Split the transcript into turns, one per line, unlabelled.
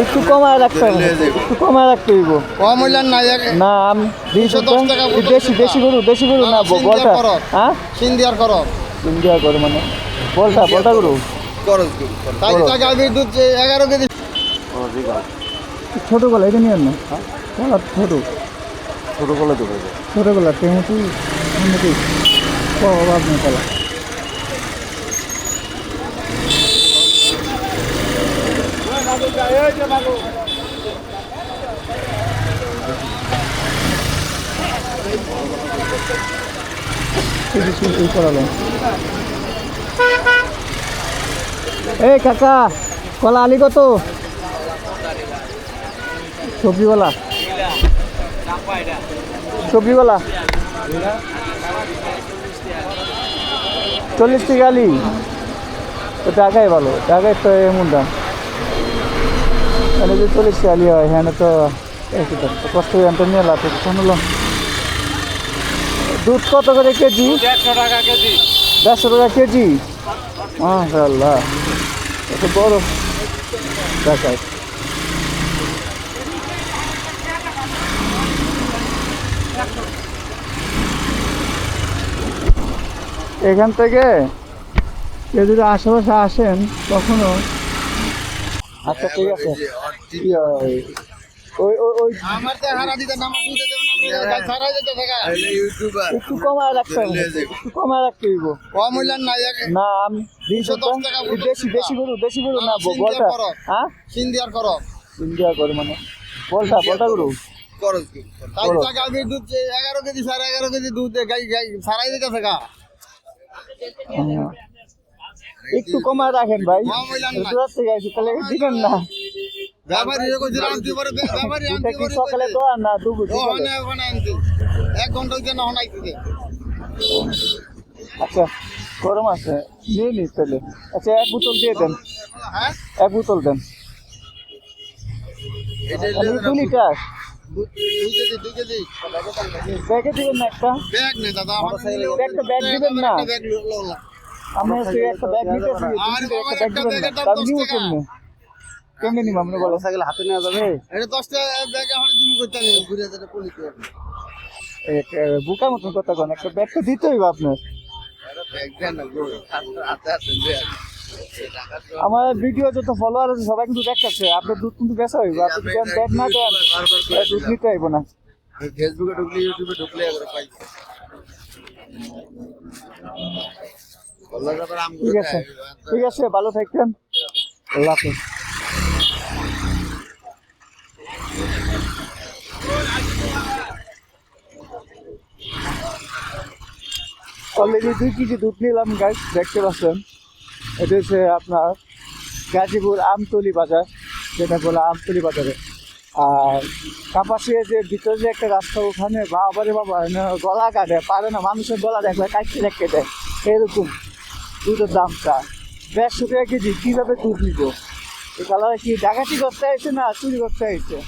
একটু কমায় রাখতে হবে। একটু কমায় রাখতে হইব।
কম হইলেন না এক-
না আমি
দুইশো দশ টাকা
দেশি। দেশি গরু দেশি গরু
না, সিন্ধিয়া
বলটা। হ্যাঁ?
সিন্ধিয়ার করো
ইন্ডিয়া করে মানে। বলটা বলটা গরু।
তাই টাকা গাভীর দুধ যে এগারো কেজি
ছোট গলা এটা নিয়ে না। গলা ছোট।
ছোটো বলে দেবো
ছোট গলা অভাব নেই তালা এই কাকা কলা আলি কত সবজিওয়ালা। সবজিওয়ালা। চল্লিশ টাকা আলি। তো টাকাই ভালো, টাকাই তো এমন দাম। এখানে যে চল্লিশ আলি হয় এখানে তো কষ্ট আনতে নিয়ে লাভ শুনলাম দুধ কত করে কেজি?
দেড়শো টাকা কেজি।
দেড়শো টাকা কেজি? মাশাল্লাহ এত বড়। দেখায় এখান থেকে কেউ যদি আশেপাশে আসেন তখনও আচ্ছা ঠিক আছে। হয়? ওই ওই ওই
আমার তো হারা দিতে নাম দুধে দেবেন আপনি সারা যেতে থাকা।
একটু কমায় রাখতে হবে। একটু কমায় রাখতে হইব।
কম হইলেন না এক-
না আমি
দুইশো দশ টাকা? বোতল
দেশি
কিনবা।
দেশি গরু দেশি গরু না
সিন্ধিয়া
বলটা।
করো।
হ্যাঁ?
সিন্ধিয়ার করো।
ইন্ডিয়া করে মানে। বলটা বলটা গরু
তাই
করো।
টাকা গাভীর দুধ যে এগারো কেজি সাড়ে এগারো কেজি দুধ গাই গাই সারাই দিতে থাকা।
হুম। একটু কমায় রাখেন ভাই।
কম না।
তাহলে দিবেন না। সকালে তো আর না দুপুর
এক না
আচ্ছা গরম আছে নিয়ে নিস তাহলে। আচ্ছা এক বোতল দিয়ে দেন।
হ্যাঁ?
এক বোতল দেন। দু লিটার ব্যাগে দিবেন না একটা?
ব্যাগ নেই দাদা
ব্যাগ দিবেন না।
না।
আমি আজকে একটা ব্যাগ একটা দিবেন
দাম
নিব
টাকা।
কেমনে কেমনে নিব আপনি বলেন
সাইকেল হাতে নেওয়া যাবে?
এটা দশটা ব্যাগ এখন দিমু করতে আমি ঘুরে যেতে পুলিশ
বুকার মতন কথা কোন একটা ব্যাগ তো দিতে হইব আপনার। আমার ভিডিও যত ফলোয়ার আছে সবাই কিন্তু দেখতেছে। আপনার দুধ কিন্তু বেচা হইব। আপনি যদি ব্যাগ না দেন দুধ নিতে হইব না।
ফেসবুকে ঢুকলে ইউটিউবে ঢুকলে পাই।
ঠিক আছে। ঠিক আছে ভালো থাকবেন। আল্লাহ হাফেজ। অলরেডি দুই কেজি দুধ নিলাম গাছ দেখতে পাচ্ছেন। এটা হচ্ছে আপনার গাজীপুর আমতলি বাজার যেটা বলে আমতলি বাজারে। আর কাপাসিয়া যে ভিতরে যে একটা রাস্তা ওখানে বাবারে বাবা গলা কাটে পারে না মানুষের গলা দেখলে কাটতে দেখতে দেয়। এরকম। দুধের দামটা। দেড়শো টাকা কেজি, কীভাবে দুধ নিব এই কালারে কি? ডাকাতি করতে হয়েছে না, চুরি করতে আইছে?